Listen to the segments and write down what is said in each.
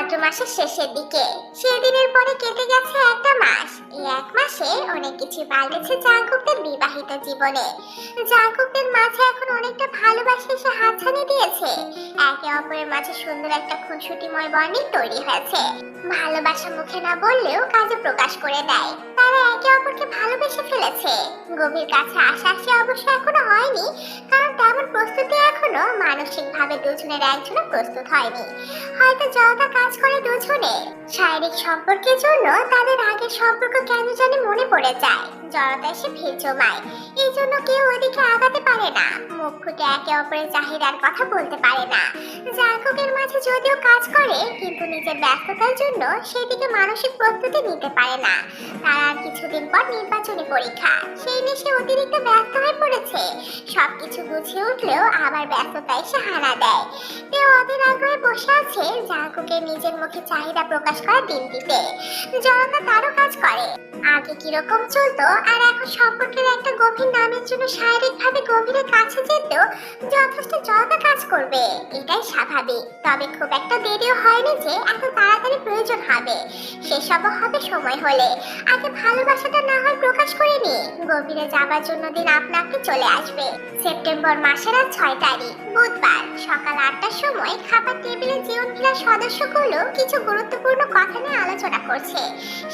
ভাদ্র মাসের শেষের দিকে। সেদিনের পরে কেটে গেছে একটা মাস। এই এক মাসে অনেক কিছু পাল্টেছে জাঙ্কুকদের বিবাহিত জীবনে। জাঙ্কুকদের মাঝে এখন অনেকটা ভালোবাসা এসে হাতছানি দিয়েছে। একে অপরের মাঝে সুন্দর একটা খুনসুটিময় বর্ণিং তৈরি হয়েছে। ভালোবাসা মুখে না বললেও কাজে প্রকাশ করে দেয়। তারা একে অপরকে ভালোবেসে ফেলেছে। গভীর কাছে আশাশি অবশ্য এখনও হয়নি, কারণ তেমন প্রস্তুতি এখনও মানসিকভাবে দুজনের একজনও প্রস্তুত হয়নি। হয়তো জলটা কাজ করে দুজনে, শারীরিক সম্পর্কের জন্য তাদের আগের সম্পর্ক কেন জানি মনে পড়ে যায়। জড়তা এসে ভিড় জমায়। এই জন্য কেউ ওদিকে আগাতে পারে না। মুখ ফুটে একে অপরের চাহিদার কথা বলতে পারে না। জাগকের মাঝে যদিও কাজ করে, কিন্তু নিজের ব্যস্ততার জন্য সেদিকে মানসিক প্রস্তুতি নিতে পারে না। তার কিছুদিন পর নির্বাচনী পরীক্ষা। সেই নিয়ে সে অতিরিক্ত ব্যস্ত হয়ে পড়েছে। সবকিছু গুছিয়ে উঠলেও আবার ব্যস্ততা এসে হানা দেয়। কেউ অধীর আগ্রহে বসে আছে জাগুকে নিজের মুখে চাহিদা প্রকাশ করা দিন দিতে জনতা তারও কাজ করে। আগে কীরকম চলতো আর এখন সম্পর্কের একটা গভীর নামের জন্য শারীরিকভাবে গভীরে কাছে যেতেও যথেষ্ট জনতা কাজ করবে। এটাই স্বাভাবিক। তবে খুব একটা দেরিও হয়নি যে এত তাড়াতাড়ি প্রয়োজন হবে। সেসবও হবে সময় হলে। আগে ভালোবাসাটা না হয় প্রকাশ করে নি। গভীরে যাবার জন্য দিন আপনাকে চলে আসবে। সেপ্টেম্বর মাসের আর ছয় তারিখ, বুধবার। সকাল আটটার সময় খাবার টেবিলে জীবন ভিলার সদস্যগুলো কিছু গুরুত্বপূর্ণ কথা নিয়ে আলোচনা করছে।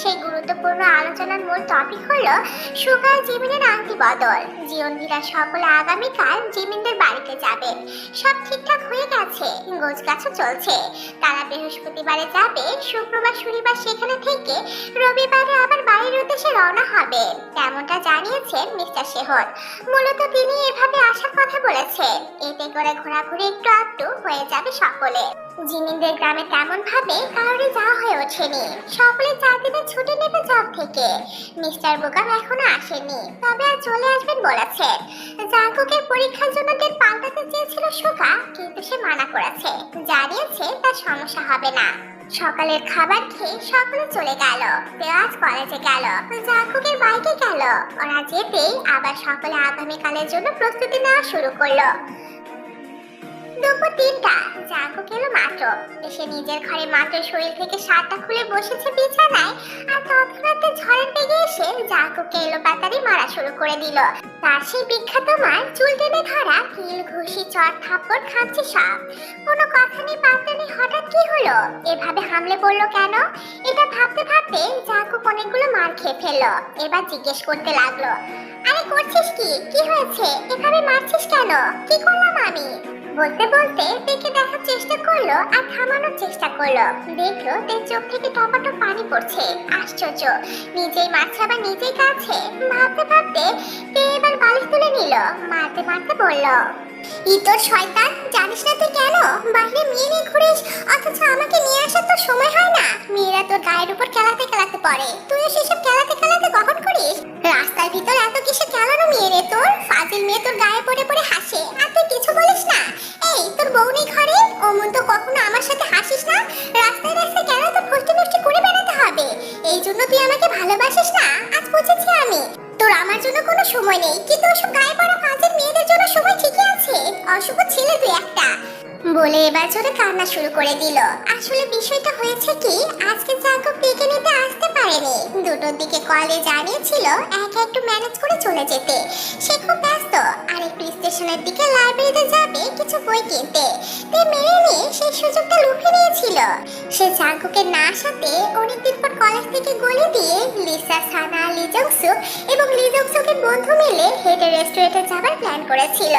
সেই গুরুত্বপূর্ণ আলোচনার মূল টপিক হলো সুগার জিমিনের আংটি বদল। জীবন ভিলার সকলে আগামীকাল জিমিনদের বাড়িতে যাবেন সব ঠিকঠাক হয়ে গেছে গোছ গাছও চলছে। তারা বৃহস্পতিবারে যাবে, শুক্রবার, শনিবার সেখানে থেকে রবিবারে আবার বাড়ির উদ্দেশ্যে রওনা হবে। তেমনটা জানিয়েছেন মিস্টার শেহর। মূলত তিনি এভাবে আসার কথা বলেছেন। এতে করে ঘোরাঘুরি একটু আধটু হয়ে যাবে সকলে। জিমিনদের গ্রামে তেমন ভাবে কারোরই যাওয়া হয়ে ওঠেনি। সকলে দিনের ছুটি নেবে জব থেকে। মিস্টার বোকাম এখনও আসেনি তবে আর চলে আসবেন বলেছেন জাঙ্কুকের পরীক্ষার জন্য ডেট পাল্টাতে চেয়েছিল সুখা কিন্তু সে মানা করেছে। জানিয়েছে তার সমস্যা হবে না। সকালের খাবার খেয়ে সকলে চলে গেল। দেওয়াজ কলেজে গেল, জাঙ্কুকের বাইকে গেল। ওরা যেতেই আবার সকলে আগামীকালের জন্য প্রস্তুতি নেওয়া শুরু করল। দুপুর তিনটা। জাঙ্কুক এলো মাত্র। এসে নিজের ঘরে মাত্র শরীর থেকে শার্টটা খুলে বসেছে বিছানায় আর তৎক্ষণাৎ ঝড়ের বেগে এসে জাঙ্কুককে এলো পাতারি মারা শুরু করে দিল। তার সেই বিখ্যাত মার চুল টেনে ধরা কিল ঘুষি, চট, থাপ্পড় খাচ্ছে সব। কোনো কথা নেই পাত্তা নেই, হঠাৎ কি হলো? এভাবে হামলে পড়ল কেন? এটা ভাবতে ভাবতে জাঙ্কুক অনেকগুলো মার খেয়ে ফেলল। এবার জিজ্ঞেস করতে লাগল, আরে করছিস কি? কি হয়েছে? এভাবে মারছিস কেন? কি করলাম আমি? বলতে বলতে দেখে দেখার চেষ্টা করল আর থামানোর চেষ্টা করল। দেখল তার চোখ থেকে টপাটপ পানি পড়ছে। আশ্চর্য, নিজেই মারছে আবার নিজেই কাছে ভাবতে ভাবতে তে এবার বালিশ তুলে নিল? মারতে মারতে বলল ইতর শয়তান, জানিস না তুই কেন? বাইরে মেয়ে নিয়ে ঘুরিস, অথচ আমাকে নিয়ে আসার তো সময় হয় না। মেয়েরা তোর গায়ের উপর খেলাতে খেলাতে পড়ে। তুইও সেসব খেলাতে খেলাতে কখন করিস? রাস্তার ভিতর এত কিসে খেলানো মেয়ে রে তোর? ফাজিল মেয়ে তোর গায়ে পড়ে পড়ে হাসে। আর তুই কিছু বলিস না। এই, তোর বউ নেই ঘরে? অমন তো কখনো আমার সাথে হাসিস না? রাস্তায় রাস্তায় কেন তো ফষ্টি নষ্টি করে বেড়াতে হবে? এই জন্য তুই আমাকে ভালোবাসিস না? আজ বুঝেছি আমি। তোর আমার জন্য কোনো সময় নেই। কিন্তু ওসব গায়ে পড়া ফাজিল মেয়েদের জন্য সময় ঠিকই আছে। অশুভ ছেলে তুই একটা। বলে এবার জোরে কান্না শুরু করে দিল। আসলে বিষয়টা হয়েছে কি, আজকে জাগো পিকে নিতে আসতে পারেনি। দুটোর দিকে কলে জানিয়েছিল একা একটু ম্যানেজ করে চলে যেতে। সে খুব ব্যস্ত, আর একটু স্টেশনের দিকে লাইব্রেরিতে যাবে কিছু বই কিনতে। তাই মেনে নিয়ে সেই সুযোগটা লুফে নিয়েছিল। সে জাগোকে না আসাতে অনেকদিন পর কলেজ থেকে গলি দিয়ে লিসা, সানা, লিজংসু এবং লিজংসুকের বন্ধু মিলে হেঁটে রেস্টুরেন্টে যাবার প্ল্যান করেছিল।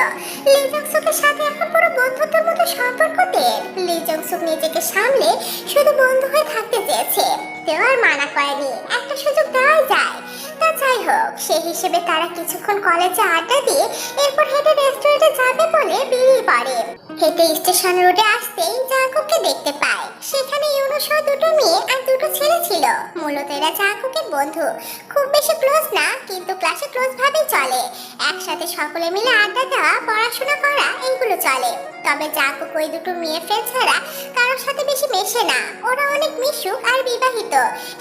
লিজংসুকের সাথে এখন পুরো বন্ধুত্বের মতো সম্পর্ক তের লিজংসুক নিজেকে সামলে শুধু বন্ধু হয়ে থাকতে চেয়েছে। কেউ আর মানা করেনি, একটা সুযোগ দেওয়াই যায়। তা যাই হোক সেই হিসেবে তারা কিছুক্ষণ কলেজে আড্ডা দিয়ে এরপর হেঁটে রেস্টুরেন্টে যাবে বলে বেরিয়ে পড়ে। হেঁটে স্টেশন রোডে আসতেই জাকুবকে দেখতে পায়। সেখানে ইউনো সহ দুটো মেয়ে আর দুটো ছেলে ছিল। মূলত এরা জাকুবের বন্ধু। খুব বেশি ক্লোজ না, কিন্তু ক্লাসে ক্লোজ ভাবেই চলে। একসাথে সকলে মিলে আড্ডা দেওয়া, পড়াশোনা করা, এইগুলো চলে। তবে জাকুব ওই দুটো মেয়ে ফ্রেন্ড ছাড়া কারোর সাথে বেশি মেশে না। ওরা অনেক মিশুক আর বিবাহিত।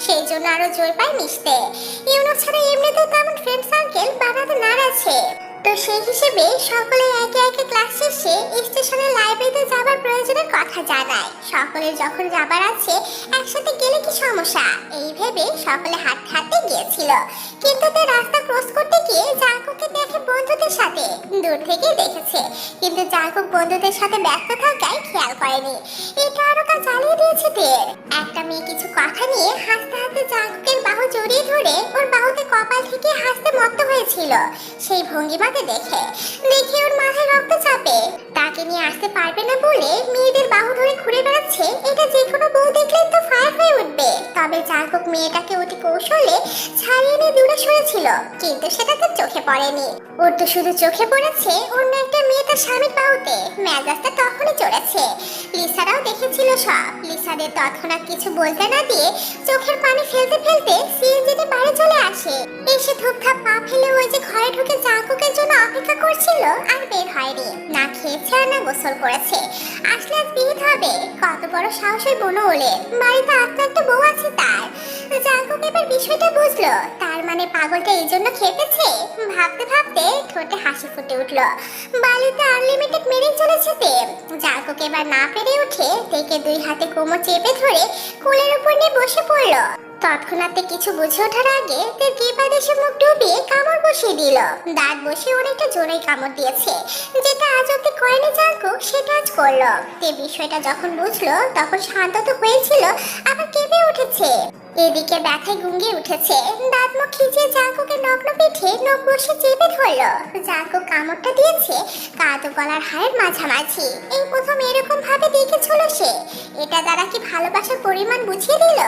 সেই জন্য আরও জোর পায় মিশতে। ইউনো ছাড়া এমনিতেও তেমন ফ্রেন্ড সার্কেল বানাতে নারাজ তো সেই হিসেবে সকলে একে একে ক্লাস শেষে স্টেশনের লাইব্রেরিতে যাবার প্রয়োজনের কথা জানায়। সকলের যখন যাবার আছে, একসাথে গেলে কি সমস্যা? এই ভেবে সকলে হাত হাতে গিয়েছিল। কিন্তু তার রাস্তা ক্রস করতে গিয়ে জাঙ্কুকে দেখে বন্ধুদের সাথে। দূর থেকে দেখেছে। কিন্তু জাঙ্কুক বন্ধুদের সাথে ব্যস্ত থাকায় খেয়াল করেনি। এটা আরও কা জ্বালিয়ে দিয়েছে দের একটা মেয়ে কিছু কথা নিয়ে হাসতে হাসতে জাঙ্কুকের বাহু জড়িয়ে ধরে ওর বাহুতে কপাল থেকে হাসতে মত্ত হয়েছিল। সেই ভঙ্গিমাতে দেখে। দেখে ওর মাথায় রক্ত চাপে। তাকে নিয়ে আসতে পারবে না বলে মেয়েদের বাহু ধরে ঘুরে বেড়াচ্ছে। এটা যে কোনো বউ দেখলে তো ফায়ার হয়ে উঠবে। তবে জাঙ্কুক মেয়েটাকে অতি কৌশলে ছাড়িয়ে নিয়ে দূরে সরেছিল। কিন্তু সেটা তার চোখে পড়েনি। ওর তো শুধু চোখে পড়েছে, অন্য একটা মেয়ে তার স্বামীর বাহুতে। মেজাজটা তখনই চড়েছে। লিসারাও দেখেছিল সব। লিসাদের তৎক্ষণাৎ কিছু বলতে না দিয়ে চোখের পানি ফেলতে ফেলতে সিএনজিতে বাড়ি চলে আসে। এসে ধূপধাপ পা ফেলে ওই যে ঘরে ঢুকে জাঙ্কুকের জন্য অপেক্ষা করছিল আর বের হয়নি। না খেয়েছে আর না গোসল করেছে। আসলে আজ বিহিত হবে। কত বড় সাহস ওই বনো ওলে। বাড়িতে আত্মা একটা বউ আছে তার। জাঙ্কুক এবার বিষয়টা বুঝলো। তার মানে পাগলটা এই জন্য খেপেছে ভাবতে ভাবতে ঠোঁটে হাসি ফুটে উঠল। বালিতে আনলিমিটেড মেরেই চলেছে তে জাঙ্কুক এবার না পেরে উঠে থেকে দুই হাতে কোমর চেপে ধরে কোলের উপর নিয়ে বসে পড়ল। তৎক্ষণাৎ কিছু বুঝে ওঠার আগে তার কিপাদ এসে মুখ ডুবিয়ে কামড় বসিয়ে দিল। দাঁত বসে অনেকটা জোরেই কামড় দিয়েছে। যেটা আজ অব্দি করেনি জাঙ্কুক সেটা আজ করল। তে বিষয়টা যখন বুঝলো, তখন শান্ত তো হয়েছিল, আবার কেঁপে উঠেছে। এদিকে ব্যথায় গুঙ্গে উঠেছে। দাঁত মুখ খিচিয়ে জাঙ্কুকে নগ্ন পিঠে নখ বসে চেপে ধরলো জাঙ্কুক কামড়টা দিয়েছে কাদো গলার হাড়ের মাঝামাঝি। এই প্রথম এরকম ভাবে দেখেছিল সে। এটা দ্বারা কি ভালোবাসার পরিমাণ বুঝিয়ে দিল?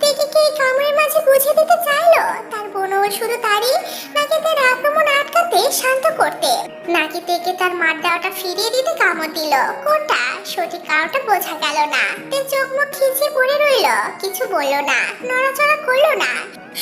তেকে কি এই কামড়ের মাঝে বুঝিয়ে দিতে চাইলো? তার বোনও শুধু তারই, নাকি তার আক্রমণ আটকাতে শান্ত করতে? নাকি তেকে তার মার দেওয়াটা ফিরিয়ে দিতে কামড় দিল? কোনটা? সঠিক কারণটা বোঝা গেল না। তে চোখ মুখ খিচিয়ে পড়ে রইল, কিছু বলল না। নড়াচড়া করল না।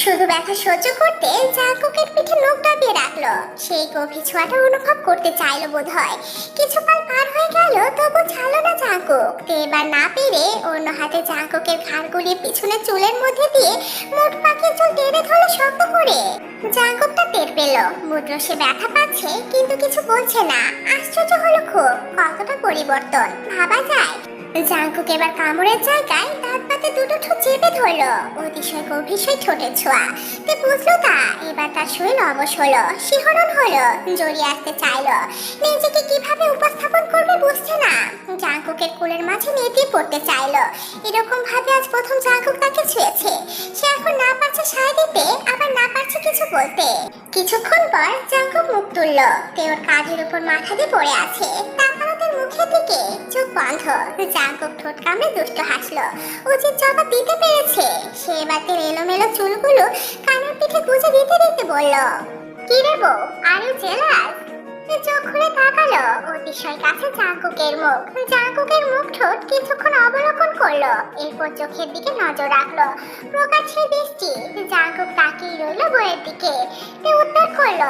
শুধু ব্যথা সহ্য করতে জাঙ্কুকের পিঠে নখ দাবিয়ে রাখল। সেই গভীর ছোঁয়াটা অনুভব করতে চাইলো বোধ হয় কিছু কাল পার হয়ে গেল, তবু ছাড়লো না জাঙ্কুক তে এবার না পেরে অন্য হাতে জাঙ্কুকের ঘাড় গুলিয়ে পিছনে চুলের মধ্যে দিয়ে মুঠ পাকিয়ে চুল টেনে ধরলো শক্ত করে। জাঙ্কুকটা টের পেল। মুদ্র সে ব্যথা পাচ্ছে, কিন্তু কিছু বলছে না। আশ্চর্য হলো খুব। কতটা পরিবর্তন, ভাবা যায়। জাঙ্কুক এবার কামড়ের জায়গায় দাঁত পাতে দুটো ঠোঁট চেপে ধরলো। অতিশয় গভীর ঠোঁটের ছোঁয়া। তে বুঝলো তা, এবার তার শরীর অবশ হলো, শিহরণ হলো, জড়িয়ে আসতে চাইলো। নিজেকে কীভাবে উপস্থাপন করবে বুঝছে না। জাঙ্কুকের কোলের মাঝে নেতিয়ে পড়তে চাইলো। এরকম ভাবে আজ প্রথম জাঙ্কুক তাকে ছুঁয়েছে। সে এখন না পারছে সায় দিতে, আবার না পারছে কিছু বলতে। কিছুক্ষণ পর জাঙ্কুক মুখ তুললো। তে ওর কাঁধের উপর মাথা দিয়ে পড়ে আছে। তাকালো মুখের চোখ বন্ধ। ঠোঁট কামড়ে দুষ্ট হাসলো। জবাব দিতে পেরেছে, সে এবার তার এলোমেলো চুলগুলো কানের পিঠে দিতে দিতে বলল, কি রে বউ চোখ খুলে তাকালো। কাছে মুখ। জাঙ্কুকের মুখ ঠোঁট কিছুক্ষণ অবলোকন করল। এরপর চোখের দিকে নজর রাখল। প্রকাশ্যে দৃষ্টি, জাঙ্কুক তাকিয়ে রইল বইয়ের দিকে। তে উত্তর করল,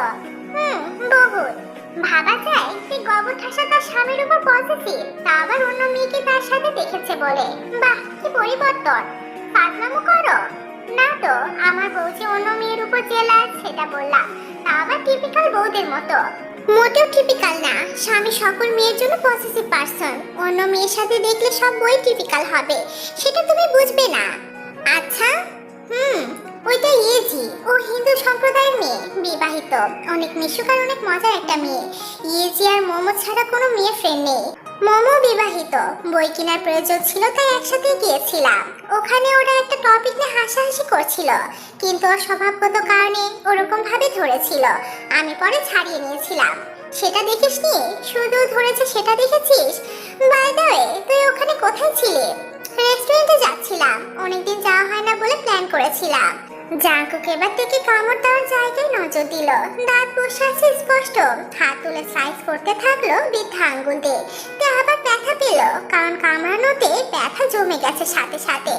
হুম, বহুত। ভাবা যায় যে গবর ঠাসা তার স্বামীর উপর পজিটিভ তা আবার অন্য মেয়েকে তার সাথে দেখেছে বলে। বাহ, কি পরিবর্তন। ফাজলামো করো। না তো, আমার বউ যে অন্য মেয়ের উপর জেলাস সেটা বললাম। তা আবার টিপিক্যাল বউদের মতো। মোটেও টিপিক্যাল না। স্বামী সকল মেয়ের জন্য পজিটিভ পার্সন অন্য মেয়ের সাথে দেখলে সব বই টিপিক্যাল হবে। সেটা তুমি বুঝবে না। আচ্ছা? হুম ওইটা ইয়েজি ও হিন্দু সম্প্রদায়ের মেয়ে, বিবাহিত। অনেক মিশুক আর অনেক মজার একটা মেয়ে। ইয়েজি আর মোমো ছাড়া কোনো মেয়ে ফ্রেন্ড নেই। মোমো বিবাহিত। বই কেনার প্রয়োজন ছিল, তাই একসাথে গিয়েছিলাম। ওখানে ওরা একটা টপিক নিয়ে হাসাহাসি করছিল। কিন্তু ওর স্বভাবগত কারণে ওরকম ভাবে ধরেছিল। আমি পরে ছাড়িয়ে নিয়েছিলাম। সেটা দেখিস নি? শুধু ধরেছে সেটা দেখেছিস? বাই দ্য ওয়ে তুই ওখানে কোথায় ছিলি? রেস্টুরেন্টে যাচ্ছিলাম। অনেকদিন যাওয়া হয় না বলে প্ল্যান করেছিলাম। জাঙ্কুক এবার থেকে কামড় দেওয়ার জায়গায় নজর দিল। দাঁত বসে আছে স্পষ্ট। হাত তুলে সাইজ করতে থাকল বৃদ্ধা আঙ্গুল আবার ব্যথা পেল, কারণ কামড়ানোতে ব্যথা জমে গেছে সাথে সাথে।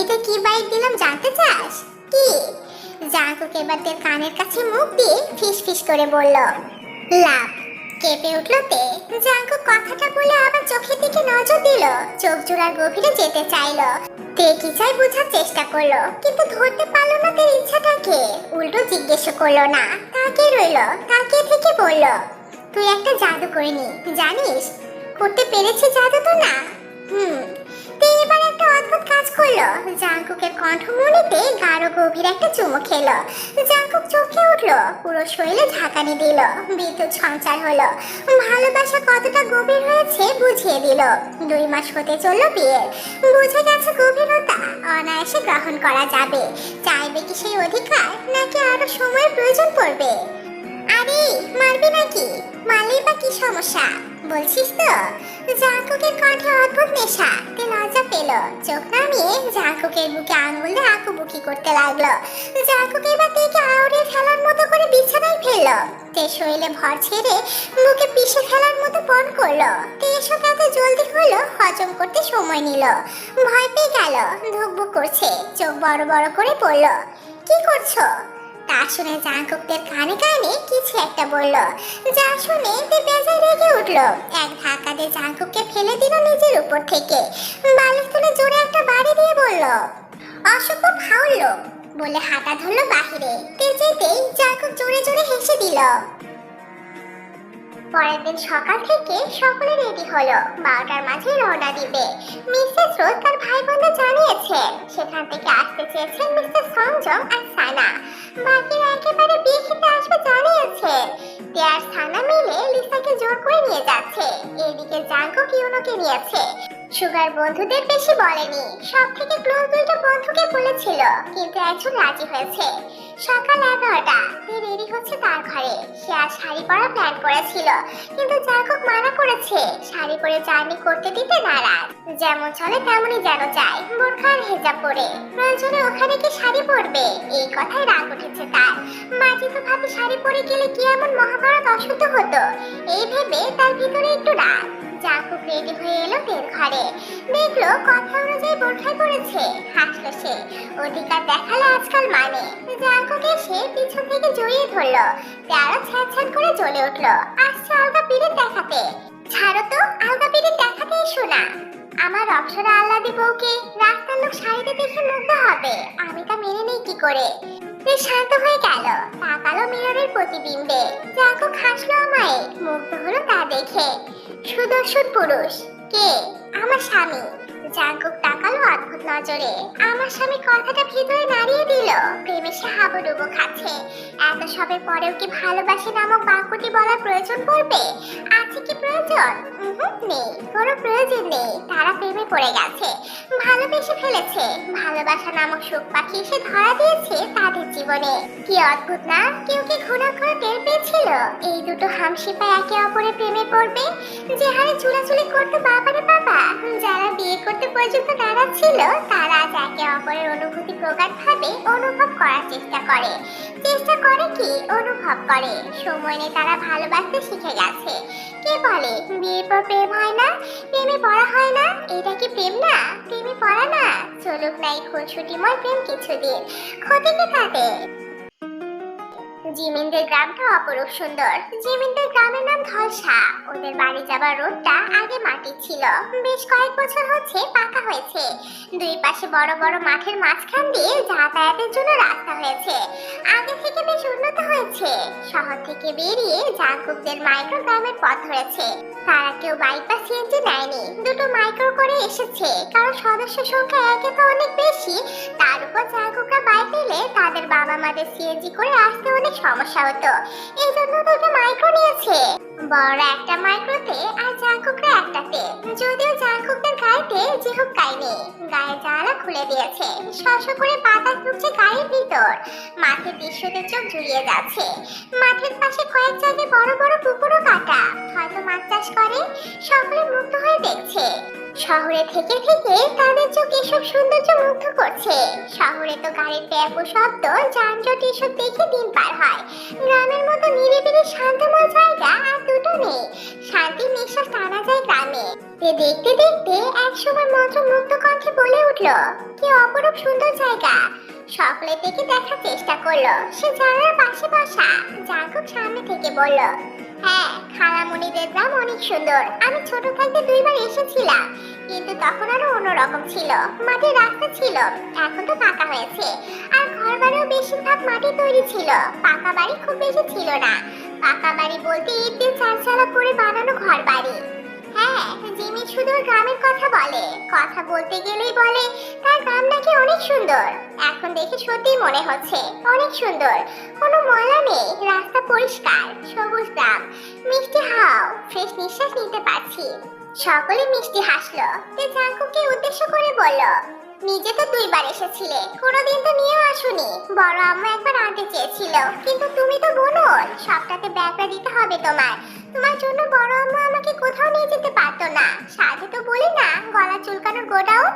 এটা কি বাইক দিলাম জানতে চাস? কি? জাঙ্কুক এবার কানের কাছে মুখ দিয়ে ফিস ফিস করে বলল লাভ কেঁপে উঠল তে। জাঙ্কু কথাটা বলে আবার চোখের দিকে নজর দিল। চোখ জোড়ার গভীরে যেতে চাইল। তে কি চাই বোঝার চেষ্টা করল, কিন্তু ধরতে পারল না তার ইচ্ছাটাকে। উল্টো জিজ্ঞেস করল, না তাকে রইল? তাকে থেকে বলল? তুই একটা জাদু করিনি, জানিস? করতে পেরেছি জাদু তো না? হুম একটা অদ্ভুত কাজ করল। জাঙ্কুকের কণ্ঠমণিতে গাঢ় গভীর একটা চুমু খেলো। জাঙ্কুক চোখে উঠল, পুরো শরীরে ঝাঁকানি দিল, বিদ্যুৎ সঞ্চার হলো। ভালোবাসা কতটা গভীর হয়েছে বুঝিয়ে দিল। দুই মাস হতে চলল বিয়ে বুঝে গেছে গভীরতা অনায়াসে গ্রহণ করা যাবে। চাইবে কি সেই অধিকার, নাকি আরও সময়ের প্রয়োজন পড়বে? আরে, মারবি নাকি? মারলেই বা কি সমস্যা? বলছিস তো? জাঙ্কুকের কণ্ঠে অদ্ভুত নেশা লজ্জা পেল। চোখ নামিয়ে জাঙ্কুকের বুকে আঙুল দিয়ে আঁকুবুকি করতে লাগল। জাঙ্কুক এবার তেকে আউড়ে ফেলার মতো করে বিছানায় ফেলল। তে শরীরে ভর ছেড়ে বুকে পিষে ফেলার মতো পণ করল। তে এসব এত জলদি হলো হজম করতে সময় নিল। ভয় পেয়ে গেল ধুকবুক করছে, চোখ বড় বড় করে পড়ল। কি করছ? তা শুনে জাঙ্কুকদের কানে কানে কিছু একটা বলল। যা শুনে তে বেজায় রেগে উঠল। এক ধাক্কা দিয়ে জাঙ্কুককে ফেলে দিল নিজের উপর থেকে। বালিশ জোরে একটা বাড়ি দিয়ে বলল অশুভ ফাউল বলে হাঁটা ধরলো বাহিরে। তে জাঙ্কুক জোরে জোরে হেসে দিল। পরের দিন সকাল থেকে সকলে রেডি হলো। বারোটার মাঝে রওনা দিবে। তার ভাই বোনদের জানিয়েছেন সেখান থেকে আসতে চেয়েছেন মিস্টার সংযম আর সানা। বাকিরা একেবারে বিয়ে খেতে আসবে জানিয়েছেন টিয়ার সানা মিলে লিসাকে জোর করে নিয়ে যাচ্ছে। এদিকে জাঙ্কো কিউনোকে নিয়েছে। সুগার বন্ধুদের বেশি বলেনি। সব থেকে ক্লোজ দুইটা বন্ধুকে বলেছিল, কিন্তু একজন রাজি হয়েছে। সকাল এগারোটা রেডি হচ্ছে তার ঘরে। সে আর শাড়ি পরা প্ল্যান করেছিল, কিন্তু জাঙ্কুক মানা করেছে, শাড়ি পরে জার্নি করতে দিতে নারাজ। যেমন চলে তেমনই যেন চায় বোরখা আর হেজাব পরে। প্রয়োজনে ওখানে কি শাড়ি পরবে, এই কথায় রাগ উঠেছে তার। মাঝে তো ভাবে শাড়ি পরে গেলে কি এমন মহাভারত অশুদ্ধ হতো? এই ভেবে তার ভিতরে একটু রাগ। জাঙ্কুক রেডি হয়ে এলো তের ঘরে। দেখল কথা অনুযায়ী বোরখায় পড়েছে। হাসলো সে। অধিকার দেখাল আজকাল মানে। জাঙ্কুক এসে পিছন থেকে জড়িয়ে ধরলো। তারা ছ্যাঁচ ছ্যাঁচ করে জ্বলে উঠল। আসছে আলগা পিরিত দেখাতে। ছাড়ো তো, আলগা পিরিত দেখাতে এসো না। আমার অপসরা আল্লাদি বউকে রাস্তার লোক শাড়িতে দেখে মুগ্ধ হবে। আমি তা মেনে নেই কি করে? বেশ শান্ত হয়ে গেল। তাকালো মিররের প্রতিবিম্বে। জাকো হাসলো আমায়, মুগ্ধ হলো তা দেখে। সুদর্শন পুরুষ, কে? আমার স্বামী। জাঙ্কুক তাকালো অদ্ভুত নজরে। আমার স্বামী কথাটা ভিতরে নাড়িয়ে দিল। প্রেমে সে হাবুডুবু খাচ্ছে। এত সবের পরেও কি ভালোবাসে নামক বাক্যটি বলার প্রয়োজন পড়বে? আছে কি প্রয়োজন? নেই। কোনো প্রয়োজন নেই। তারা প্রেমে পড়ে গেছে। ভালোবেসে ফেলেছে। ভালোবাসা নামক সুখ পাখি ধরা দিয়েছে তাদের জীবনে। কি অদ্ভুত না? কেউ কি ঘুণাক্ষর টের পেয়েছিল? এই দুটো হামশিপা একে অপরের প্রেমে পড়বে? যে হারে চুলাচুলি করতো বাবারে বিয়ে করতে পর্যন্ত নারাজ ছিল, তারা একে অপরের অনুভূতি প্রগাঢ়ভাবে অনুভব করার চেষ্টা করে। চেষ্টা করে কি? অনুভব করে। সময় নিয়ে তারা ভালোবাসতে শিখে গেছে। কে বলে, বিয়ের পর প্রেম হয় না? প্রেমে পড়া হয় না? এটা কি প্রেম না? প্রেমে পড়া না? চলুক নাই খুনসুটিময় প্রেম কিছুদিন। ক্ষতি কি তাদের? জিমিনদের গ্রামটা অপরূপ সুন্দর। জিমিনদের গ্রামের নাম ধলসা। ওদের বাড়ি যাবার রোডটা আগে মাটির ছিল। বেশ কয়েক বছর হচ্ছে পাকা হয়েছে। দুই পাশে বড় বড় মাঠের মাঝখান দিয়ে যাতায়াতের জন্য রাস্তা হয়েছে। আগে থেকে বেশ উন্নত হয়েছে। শহর থেকে বেরিয়ে জাঙ্কুকদের মাইক্রো গ্রামের পথ ধরেছে। তারা কেউ বাইক বা সিএনজি নেয়নি। দুটো মাইক্রো করে এসেছে। কারণ সদস্য সংখ্যা একে তো অনেক বেশি। তার উপর জাঙ্কুকরা বাইক নিলে তাদের বাবা মাদের সিএনজি করে আসতে অনেক সমস্যা হতো। এই জন্য দুটো মাইক্রো নিয়েছে। বড় একটা মাইক্রোতে আর জাঙ্কুকরা একটাতে। যদিও জাঙ্কুকদের গাড়িতে জিহুক গাইনি গায়ের জানালা খুলে দিয়েছে। শশ করে বাতাস ঢুকছে গায়ের ভিতর। মাঠের দৃশ্যতে চোখ জুড়িয়ে যাচ্ছে। মাঠের পাশে কয়েক জায়গায় বড় বড় পুকুরও কাটা। হয়তো মাছ চাষ করে, সকলে মুগ্ধ হয়ে দেখছে। শহরে থেকে থেকে তাদের চোখ এসব সৌন্দর্য মুগ্ধ করছে। শহরে তো গাড়ির ট্যাপ ও শব্দ, যানজট এসব দেখে দিন পার হয়। গ্রামের মতো নিরিবিলি শান্তময় জায়গা আর দুটো নেই। শান্তি নিঃশ্বাস টানা যায় গ্রামে। দেখতে দেখতে এক সময় মন্ত্র মুগ্ধ কণ্ঠে বলে উঠল, কি অপরূপ সুন্দর জায়গা। সকলে থেকে দেখার চেষ্টা করল। সে জানালার পাশে বসা জাঙ্কুক সামনে থেকে বলল হ্যাঁ খালামণিদের গ্রাম অনেক সুন্দর। আমি ছোট থাকতে দুইবার এসেছিলাম, কিন্তু তখন আরও অন্যরকম ছিল। মাটির রাস্তা ছিল, এখন তো পাকা হয়েছে। আর ঘর বাড়িও বেশিরভাগ মাটি তৈরি ছিল। পাকা বাড়ি খুব বেশি ছিল না। পাকা বাড়ি বলতে ইট দিয়ে চারচালা করে বানানো ঘর বাড়ি হ্যাঁ জিমি শুধু গ্রামের কথা বলে। কথা বলতে গেলেই বলে, তার গ্রাম নাকি অনেক সুন্দর। এখন দেখে সত্যি মনে হচ্ছে, অনেক সুন্দর। কোনো ময়লা নেই, রাস্তা পরিষ্কার, সবুজ গ্রাম। মিষ্টি হাও ফ্রেশ নিঃশ্বাস নিতে পারছি। সকলে মিষ্টি হাসলো। তে জাঙ্কুকে উদ্দেশ্য করে বলল নিজে তো দুইবার এসেছিলে। কোনোদিন তো নিয়েও আসুনি। বড় আম্মা একবার আনতে চেয়েছিল। কিন্তু তুমি তো বোনল সবটাতে ব্যাগটা দিতে হবে তোমার তোমার জন্য বড় আম্মা আমাকে কোথাও নিয়ে যেতে পারতো না। সাথে তো বলি না, গলা চুলকানোর গোডাউন।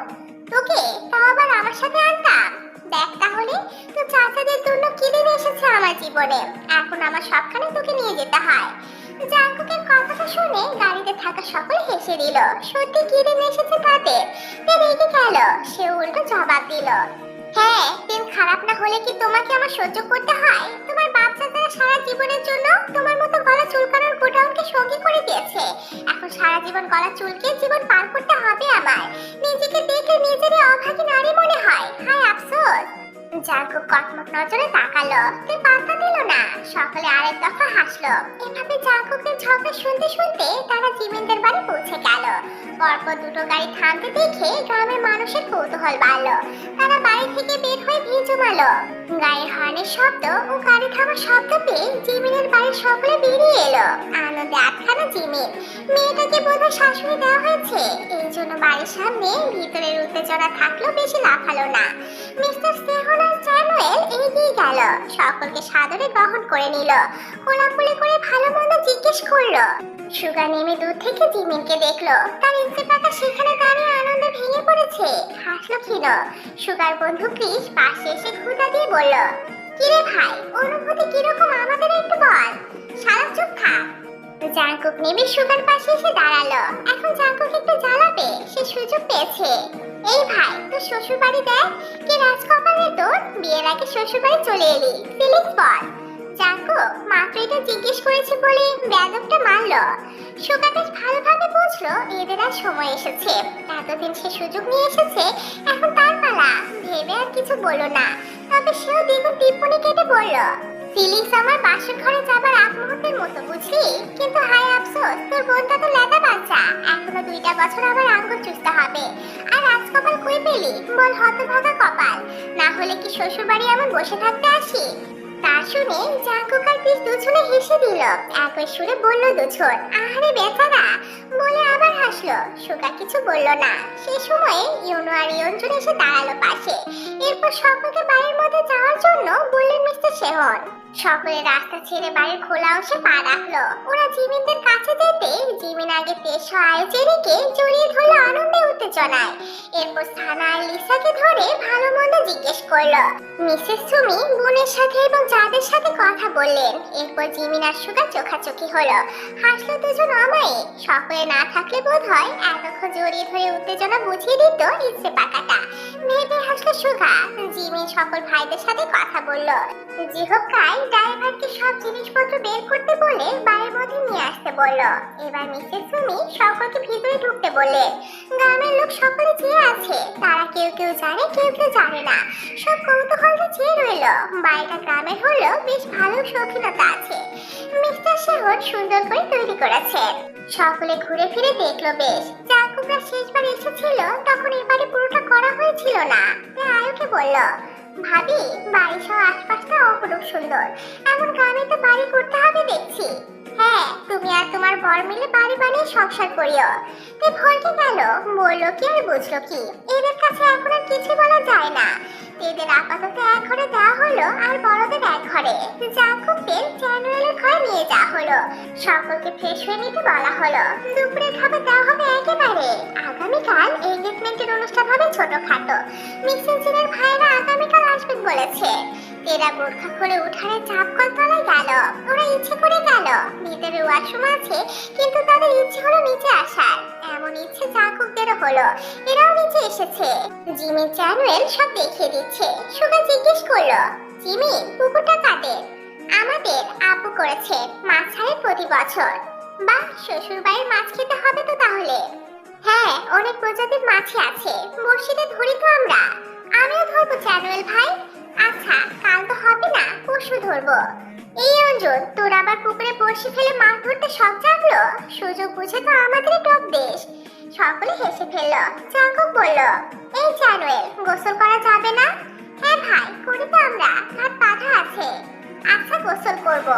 তোকে, তাও আবার আমার সাথে আনতাম। দেখ তাহলে তো চাচাদের জন্য কিনে নিয়ে এসেছে আমার জীবনে। এখন আমার সবখানে তোকে নিয়ে যেতে হয়। জাঙ্কুকের কথাটা শুনে গাড়িতে থাকা সকলে হেসে দিল। সত্যি নিয়ে এসেছে তাদের তে রেগে গেল, সে উল্টো জবাব দিল। হ্যাঁ দিন খারাপ না হলে কি তোমাকে আমার সহ্য করতে হয়? তোমার বাচ্চা সারা জীবনের জন্য তোমার মতো গলা চুলকানোর গোডাউনকে সঙ্গী করে দিয়েছে। এখন সারা জীবন গলা চুলকে জীবন পার করতে হবে আমার। নিজেকে দেখে নিজেরই অভাগী নারী মনে হয়। হায় আফসোস! জাঙ্কুক কটমট নজরে তাকালো তুই পাত্তা দিল না। সকালে আরেক দফা হাসলো। এভাবে জাগুকে ঝগড়া শুনতে শুনতে তারা জিমিনদের বাড়ি পৌঁছে গেল। পরপর দুটো গাড়ি থামতে দেখে গ্রামের মানুষের কৌতূহল বাড়লো। তারা বাড়ি থেকে বের হয়ে ভিড় জমালো। গাড়ির হর্নের শব্দ ও গাড়ি থামার শব্দ পেয়ে জিমিনের বাড়ির সকলে বেরিয়ে এলো। আনন্দে আটখানা জিমিন। মেয়েটাকে বোধহয় শাশুড়ি দেওয়া হয়েছে। এই জন্য বাড়ির সামনে ভিতরের উত্তেজনা থাকলেও বেশি লাফালো না। মিস্টার সেহনার চ্যানুয়েল এগিয়ে গেল। সকলকে সাদরে গ্রহণ করে নিল। কোলাকুলি করে ভালো মন্দ জিজ্ঞেস করল। সুগা নেমে দূর থেকে জিমিনকে দেখল। তার ইচ্ছে পাতা সেখানে দাঁড়িয়ে আনন্দে ভেঙে পড়েছে। হাসলো ক্ষীণ। সুগার বন্ধু ক্রিস পাশে এসে খুদা দিয়ে বলল, কিরে ভাই, অনুভূতি কীরকম আমাদের একটু বল। সারা চুপ থাক। জাঙ্কুক নেমে সুগার পাশে এসে দাঁড়াল। এখন জাঙ্কুক একটু জ্বালাবে, সে সুযোগ পেয়েছে। এই ভাই তো শ্বশুর বাড়ি দেখ, কি রাজকপালে তোর বিয়ের আগে শ্বশুর বাড়ি চলে এলি। ফিলিংস বল। জাঙ্কু মাত্র এটা জিজ্ঞেস করেছে বলে বেদবটা মারলো সুগা বেশ ভালোভাবে বুঝলো, এদের আর সময় এসেছে। এতদিন সে সুযোগ নিয়ে এসেছে, এখন তার পালা। ভেবে আর কিছু বলল না। তবে সেও দ্বিগুণ টিপ্পনি কেটে বলল ফিলিংস আমার বাসর ঘরে যাবার আগ মুহূর্তের মতো, বুঝলি? কিন্তু হায় আফসোস, তোর বোনটা তো লেদা বাচ্চা। এখনও দুইটা বছর আবার আঙ্গুর চুষতে হবে। আর রাজ কপাল কই পেলি? বল হতভাগা কপাল। না হলে কি শ্বশুর বাড়ি এমন বসে থাকতে আসি? তা শুনে জাঙ্কুক পিস দুজনে হেসে দিল। একই সুরে বলল দুজন আহারে বেচারা! বলে আবার হাসলো। সুগা কিছু বলল না। সে সময়ে ইউনো আর ইয়ঞ্জন এসে দাঁড়াল পাশে। এরপর সকলকে বাড়ির মধ্যে যাওয়ার জন্য বললেন মিস্টার শেহন সকলে রাস্তা ছেড়ে বাড়ির খোলা অংশে পা রাখল। ওরা জিমিনদের কাছে যেতে জিমিন আগে তেজ আয়োজনীকে জড়িয়ে ধরলো আনন্দে উত্তেজনায়। এরপর সানা লিসাকে ধরে ভালো মন্দ জিজ্ঞেস করল। মিসেস সুমি বোনের সাথে এবং যাদের সাথে কথা বললেন। এরপর জিমিন আর সুগা চোখাচোখি হলো। হাসলো দুজন অমায়িক। সকলে না থাকলে বোধ হয় এতক্ষণ জড়িয়ে ধরে উত্তেজনা বুঝিয়ে দিত ইচ্ছে পাকাটা। ভেবে হাসলো সুগা। জিমিন সকল ভাইদের সাথে কথা বলল। জিহকাই ড্রাইভারকে সব জিনিসপত্র বের করতে বলে বাড়ির মধ্যে নিয়ে আসতে বলল। এবার মিসেস সুমি সকলকে ভিতরে ঢুকতে বললেন গ্রামের লোক সকলে চেয়ে আছে। তারা কেউ কেউ জানে, কেউ কেউ জানে না। সব কৌতূহলটা চেয়ে রইল। বাড়িটা গ্রামের হলেও বেশ ভালো শৌখিনতা আছে। মিস্টার শেহর সুন্দর করে তৈরি করেছে। সকলে ঘুরে ফিরে দেখল বেশ। জাকুবরা শেষবার এসেছিল, তখন এবারে পুরোটা করা হয়েছিল না। তাই আয়ুকে বলল ভাবি বাড়ি সহ আশপাশটা অপরূপ সুন্দর। এমন গ্রামে তো বাড়ি করতে হবে দেখছি। হ্যাঁ তুমি আর তোমার বর মিলে বাড়ি বানিয়ে সংসার করিও। তে ভরকে গেল, বলল কি আর বুঝলো কি? এদের কাছে এখন আর কিছু বলা যায় না। এদের আপাতত এক ঘরে দেওয়া হলো আর বড়দের এক ঘরে। যা খুব ঘরে নিয়ে যাওয়া হলো। সকলকে ফ্রেশ হয়ে নিতে বলা হলো। দুপুরের খাবার দেওয়া হবে একেবারে। আগামীকাল এঙ্গেজমেন্টের অনুষ্ঠান হবে ছোটখাটো। মিক্সেন্সিনের ভাইরা আগামীকাল আসবেন বলেছে। এরা বোরখা করে উঠানে চাপ কলতলায় গেল? ওরা ইচ্ছে করে গেল। ভিতরে ওয়াশরুম আছে, কিন্তু তাদের ইচ্ছে হলো নিচে আসার। এমন ইচ্ছে জাঙ্কুকদেরও হলো। এরাও নিচে এসেছে। জিমি চ্যানুয়েল সব দেখিয়ে দিচ্ছে। সুগা জিজ্ঞেস করল, জিমি, পুকুরটা কাদের? আমাদের আপু করেছে মাছ ছাড়ে প্রতি বছর। বাহ শ্বশুর বাড়ির মাছ খেতে হবে তো তাহলে। হ্যাঁ অনেক প্রজাতির মাছই আছে। বড়শিতে ধরি তো আমরা। আমিও ধরবো চ্যানুয়েল ভাই। আচ্ছা কাল তো হবে না, পরশু ধরবো। এই অঞ্জন, তোর আবার পুকুরে বড়শি ফেলে মাছ ধরতে শখ জাগলো? সুযোগ বুঝে তো আমাদেরই টপ দেশ। সকলে হেসে ফেলল জাঙ্কুক বলল। এই চ্যানুয়েল গোসল করা যাবে না? হ্যাঁ ভাই, করি তো আমরা হাত বাঁধা আছে। আচ্ছা গোসল করব।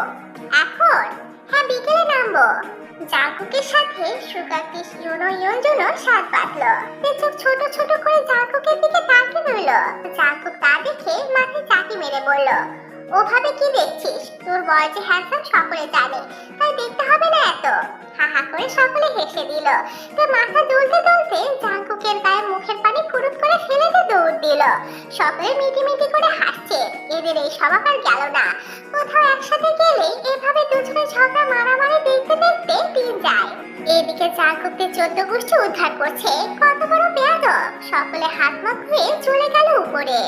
এখন হ্যাঁ বিকেলে নামবো। জাঙ্কুকের সাথে সুগারটিস ইউনো ইয়ঞ্জনও সাত বাঁধলো। সে চোখ ছোট ছোট করে জাঙ্কুকের দিকে তাকিয়ে রইল। জাঙ্কুক তা দেখে মাথায় চাকি মেরে বলল ওভাবে কি দেখছিস? তোর বয়সে হ্যান্ডসাম সকলে জানে, তাই দেখতে হবে না এত। হা হা করে সকলে হেসে দিল। তো মাথা দুলতে দুলতে জাঙ্কুকের গায়ে মুখের পানি ফুরুত করে ফেলে দিয়ে দৌড় দিল। সকলে মিটি মিটি করে হাসছে, এদের এই স্বভাব আর গেল না। কোথাও একসাথে গেলে এভাবে দুজনে ঝগড়া মারামারি দেখতে দেখতে দিন যায়। এদিকে জাঙ্কুকদের চোদ্দ গোষ্ঠী উদ্ধার করছে। কত বড় বেয়াদ সকলে হাত মুখ ধুয়ে চলে গেল উপরে।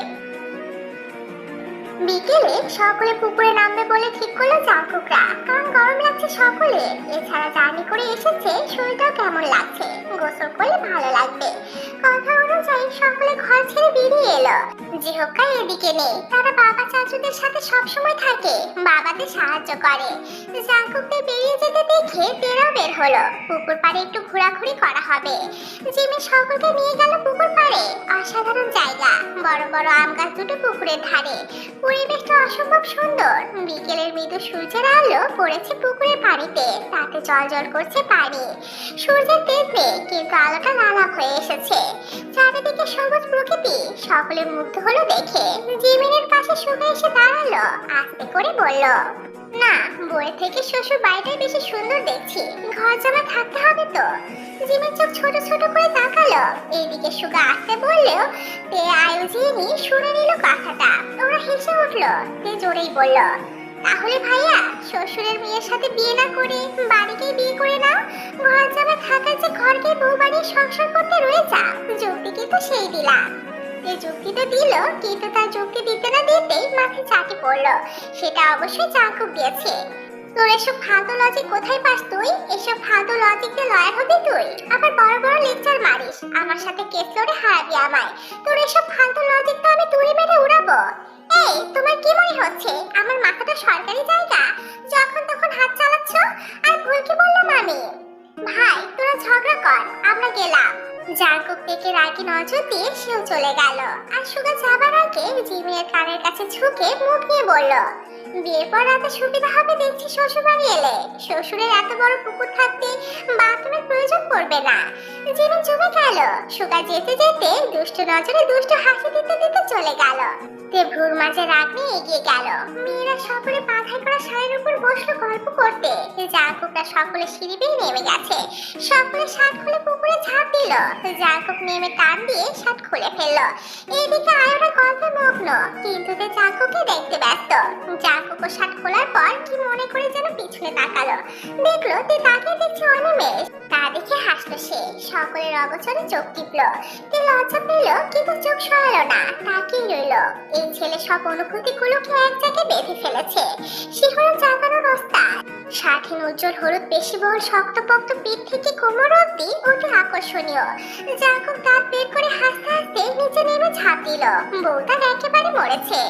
বিকেলে সকলে পুকুরে নামবে বলে ঠিক করল চাকুকরা কারণ গরম লাগছে সকলে। এছাড়া জার্নি করে এসেছে, শরীরটাও কেমন লাগছে। গোসল করলে ভালো লাগবে। কথা অনুযায়ী সকলে ঘর ছেড়ে বেরিয়ে এলো। এদিকে নেই, তারা বাবা চাচুদের সাথে সবসময় থাকে সাহায্য করে। বেরিয়ে যেতে দেখে তেরাও বের হলো। পুকুর পাড়ে একটু ঘোরাঘুরি করা হবে। জিমি সকলকে নিয়ে গেল পুকুর পাড়ে। অসাধারণ জায়গা। বড় বড় আম গাছ দুটো পুকুরের ধারে। পরিবেশটা অসম্ভব সুন্দর। বিকেলের মৃদু সূর্যের আলো পড়েছে পুকুরের পানিতে। তাতে জল জল করছে পানি। সূর্যের তেজ নেই, কিন্তু আলোটা লালাভ হয়ে এসেছে। চারিদিকে সবুজ প্রকৃতি, সকলে মুগ্ধ হলো দেখে জিমিনের পাশে সুগা এসে দাঁড়াল, আস্তে করে বলল, না, বই থেকে শ্বশুর বাড়িটাই বেশি সুন্দর দেখছি, ঘর জমা থাকতে হবে তো। জিমির চোখ ছোট ছোট করে তাকালো, এইদিকে সুগা আসতে বললেও তে আয়োজিনি শুনে নিল কথাটা। ওরা হেসে উঠল তে জোরেই বলল তাহলে ভাইয়া, শ্বশুরের মেয়ের সাথে বিয়ে না করে বাড়িকেই বিয়ে করে নাও। ঘর জামা থাকার যে ঘরকে বউ বাড়ির সংসার করতে রয়ে যা যুক্তি কিন্তু সেই দিলাম। যে যুক্তিটা দিল, কিন্তু তার যুক্তি দিতে না দিতেই মাথায় চাটি পড়ল। সেটা অবশ্যই চাকুক দিয়েছে। তোর এসব ফালতু লজিক কোথায় পাস তুই? এসব ফালতু লজিক দিয়ে লয়ার হবি তুই? আবার বড় বড় লেকচার মারিস। আমার সাথে কেস লড়ে হারাবি আমায়। তোর এসব ফালতু লজিক তো আমি তুড়ি মেরে উড়াবো। এই, তোমার কি মনে হচ্ছে? আমার মাথাটা সরকারি জায়গা? যখন তখন হাত চালাচ্ছ? আর ভুল কি বললাম আমি। ভাই, তোরা ঝগড়া কর, আমরা গেলাম। জাঙ্কুক পেকে রাগি নজর দিয়ে সেও চলে গেল। আর সুগা যাবার আগে জিমিনের কানের কাছে ঝুঁকে মুখ নিয়ে বলল, বিয়ের পর এত সুবিধা হবে দেখছি শ্বশুর বাড়ি এলে। শ্বশুরের এত বড় পুকুর থাকতে বাথরুমের প্রয়োজন পড়বে না। জিমি জমে গেল। সুগা যেতে যেতে দুষ্ট নজরে দুষ্ট হাসি দিতে দিতে চলে গেল। তে ভ্রুর মাঝে রাগ নিয়ে এগিয়ে গেল। মেয়েরা সকলে বাধাই করা শাড়ির উপর বসল গল্প করতে। জাঙ্কুকরা সকলে সিঁড়ি বেয়ে নেমে গেছে। সকলে শার্ট খুলে পুকুরে ঝাঁপ দিল। জাঙ্কুক নেমে টান দিয়ে শার্ট খুলে ফেলল। এইদিকে আয়োরা গল্পে মগ্ন, কিন্তু তে জাঙ্কুককে দেখতে ব্যস্ত। জাঙ্কুক শার্ট খোলার পর কি মনে করে যেন পিছনে তাকালো। দেখল তে তাকিয়ে দেখছে অনিমেষ তা দেখে হাসলো সে। সকলের অগচরে চোখ টিপলো। তে লজ্জা পেল, কিন্তু চোখ সরালো না। তাকিয়ে রইল। এই ছেলে সব অনুভূতিগুলোকে এক জায়গায় বেঁধে ফেলেছে। শিহরণ জাগানোর অবস্থা শাঠীন উজ্জ্বল হলুদ পেশিবহুল শক্তপোক্ত পিঠ থেকে কোমর অব্দি অতি আকর্ষণীয়। জাঙ্কুক দাঁত বের করে হাসতে হাসতে নিচে নেমে ঝাঁপ দিল। বউটা একেবারে মরেছে।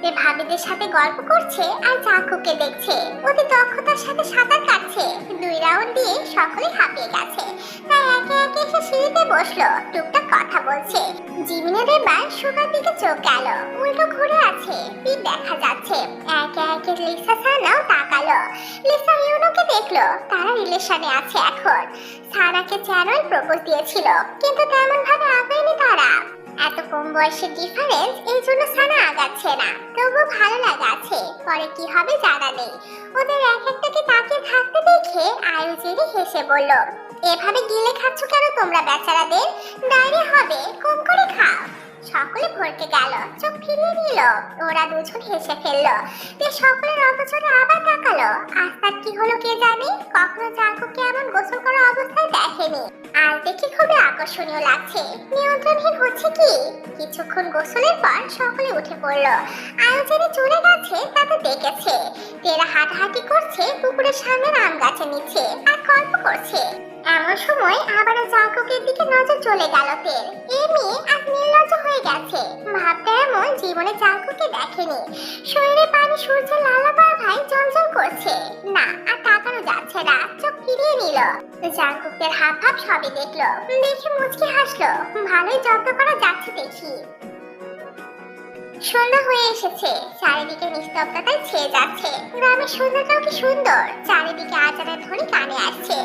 সে ভাবিদের সাথে গল্প করছে আর জাঙ্কুকে দেখছে। ওদের দক্ষতার সাথে সাঁতার কাটছে। দুই রাউন্ড দিয়ে সকলে হাঁপিয়ে গেছে। তাই একে একে এসে সিঁড়িতে বসল, টুকটাক কথা বলছে। জিমিনের এবার সুগার দিকে চোখ গেল। উল্টো ঘুরে আছে, পিঠ দেখা যাচ্ছে। একে একে লিসা সানাও তাকালো। লিসা ইউনোকে দেখল, তারা রিলেশনে আছে এখন। সানাকে চ্যানেল প্রপোজ দিয়েছিল, কিন্তু তেমন ভাবে আগায়নি তারা। এত কম বয়সের ডিফারেন্স এই জন্য সানা আগাচ্ছে না। তবু ভালো লাগাচ্ছে। পরে কি হবে জানা নেই। ওদের এক একটাকে তাকিয়ে থাকতে দেখে আয়ুজেরি হেসে বলল, এভাবে গিলে খাচ্ছ কেন তোমরা বেচারাদের? ডায়রি হবে, কম করে খাও। সকলে ভরকে গেল, চোখ ফিরিয়ে নিল, ওরা দুজন হেসে ফেলল। তে সকলের অগোচরে আবার তাকালো। আজ তার কি হলো কে জানে? কখনো জাঙ্কুককে এমন গোসল করা অবস্থায় দেখেনি। আর দেখে খুবই আকর্ষণীয় লাগছে। নিয়ন্ত্রণহীন হচ্ছে কি? কিছুক্ষণ গোসলের পর সকলে উঠে পড়ল। আয়োজনে চলে গেছে তাতে দেখেছে। তেরা হাঁটাহাঁটি করছে, পুকুরের সামনে আম গাছের নিচে, আর গল্প করছে। এমন সময় আবার জাঙ্কুকের দিকে নজর চলে গেল তের। এ মেয়ে আজ নির্লজ্জ হয়ে গেছে। ভাবটা এমন জীবনে জাঙ্কুকে দেখেনি। শরীরে পানি সূর্যের লালাবার ভাই জলজল করছে। না, আর তাকানো যাচ্ছে না, চোখ ফিরিয়ে নিল। জাঙ্কুকের হাব ভাব সবই দেখল। দেখে মুচকি হাসলো। ভালোই যত্ন করা যাচ্ছে দেখি। সন্ধ্যা হয়ে এসেছে। চারিদিকে নিস্তব্ধতায় ছেয়ে যাচ্ছে। গ্রামের সন্ধ্যাটাও কি সুন্দর। চারিদিকে আজানের ধ্বনি কানে আসছে।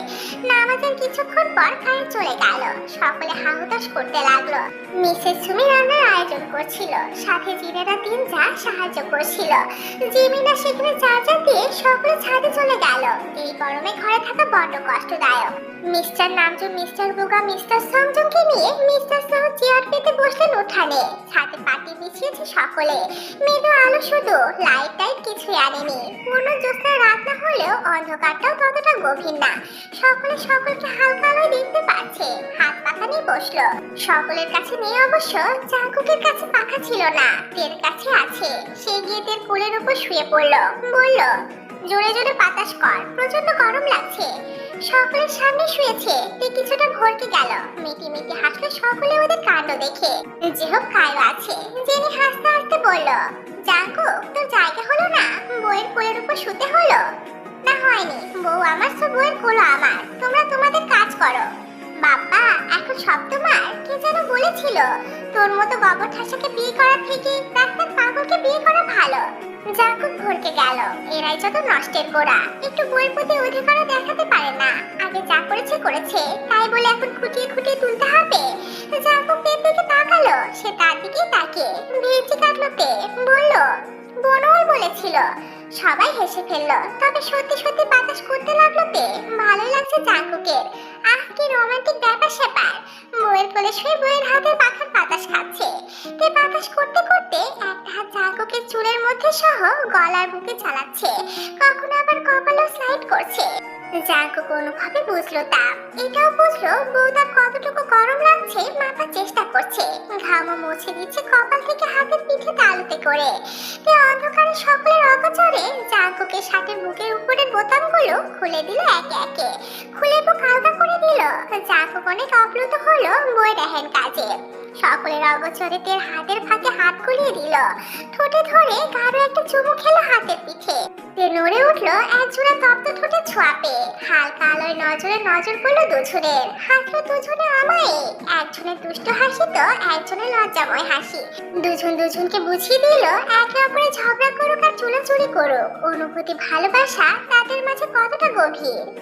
নামাজের কিছুক্ষণ পর কারেন্ট চলে গেল। সকলে হাহুতাশ করতে লাগল। মিসেস সুমি রান্নার আয়োজন করছিল। সাথে জিনেরা তিন যা সাহায্য করছিল। জিমিনা সেখানে চা চা দিয়ে সকলে ছাদে চলে গেল। এই গরমে ঘরে থাকা বড্ড কষ্টদায়ক। মিস্টার নামজু, মিস্টার বুগা, মিস্টার সংজুকে নিয়ে মিস্টার সহ চেয়ার পেতে বসলেন উঠানে। ছাদে পাটি বিছিয়েছে সকলে। মৃদু আলো শুধু লাইট টাইট কিছুই আনেনি। পূর্ণ জ্যোৎস্না রাত না হলেও অন্ধকারটাও ততটা গভীর না। সকলে সকলকে হালকা আলোয় দেখতে পাচ্ছে। হাত পাখা নিয়ে বসল। সকলের কাছে নেই অবশ্য জাগুকের কাছে পাখা ছিল না। তের কাছে আছে। সে গিয়ে তের কোলের উপর শুয়ে পড়ল। বলল, জোরে জোরে বাতাস কর। প্রচণ্ড গরম লাগছে। সকলের সামনে শুয়েছে। তে কিছুটা ভরকে গেল। মিটি মিটি হাসলো সকলে ওদের কাণ্ড দেখে। যে হোক কায়ো আছে। জেনি হাসতে হাসতে বলল জাঙ্কু তোর জায়গা হলো না? বইয়ের কোলের উপর শুতে হলো? না হয়নি। বউ আমার সব বইয়ের কোলো আমার। তোমরা তোমাদের কাজ করো। বাবা, এখন সব তোমার? কে যেন বলেছিল? তোর মতো গবর ঠাসাকে বিয়ে করার থেকে ডাক্তার পাগলকে বিয়ে করা ভালো। জাকুব ভরকে গেল। এরাই যত নষ্টের গোড়া। একটু বইয়ের প্রতি অধিকারও দেখাতে পারে না। আগে যা করেছে করেছে। তাই বলে এখন খুঁটিয়ে খুঁটিয়ে তুলতে হবে। জাকুব তের দিকে তাকালো। সে তার দিকে তাকে ভেজি কাটলো তে। বলল বনওয়াল বলেছিল। সবাই হেসে ফেলল। তবে সত্যি সত্যি বাতাস করতে লাগল তে ভালো লাগছে জাঙ্কুকের আহ, কি রোমান্টিক ব্যাপার স্যাপার। বইয়ের কোলে শুয়ে বইয়ের হাতের পাখার বাতাস খাচ্ছে। তে বাতাস করতে করতে একটা হাত জাঙ্কুকের চুলের মধ্যে সহ গলার বুকে চালাচ্ছে। কখনো আবার কপালও স্লাইড করছে। জাঙ্কুক কোনোভাবে বুঝলো তা এটাও বুঝলো, বউ কতটুকু গরম লাগছে মাপার চেষ্টা করছে। ঘামও মুছে দিচ্ছে কপাল থেকে হাতের পিঠে তালুতে করে। তে অন্ধকারে সকলের অগচরে জাঙ্কুকের সাথে বুকের উপরের বোতামগুলো খুলে দিল একে একে। খুলে বুক আলগা করে দিল। জাঙ্কুক অনেক অপ্লুত হলো বই দেখেন কাজে। সকলের অগচরে তের হাতের ফাঁকে হাত গুলিয়ে দিল। ঠোঁটে ধরে গাঢ় একটা চুমু খেলো হাতের পিঠে। তে নড়ে উঠল এক জোড়া তপ্ত ঠোঁটে ছোঁয়াপে হালকা আলোয় নজরে নজর পড়ল দুজনের। হাসলো দুজনে আমায়। একজনের দুষ্ট হাসি তো একজনের লজ্জাময় হাসি। দুজন দুজনকে বুঝিয়ে দিল, একে অপরে ঝগড়া করুক আর চুলাচুরি করুক। অনুভূতি ভালোবাসা তাদের মাঝে কতটা গভীর?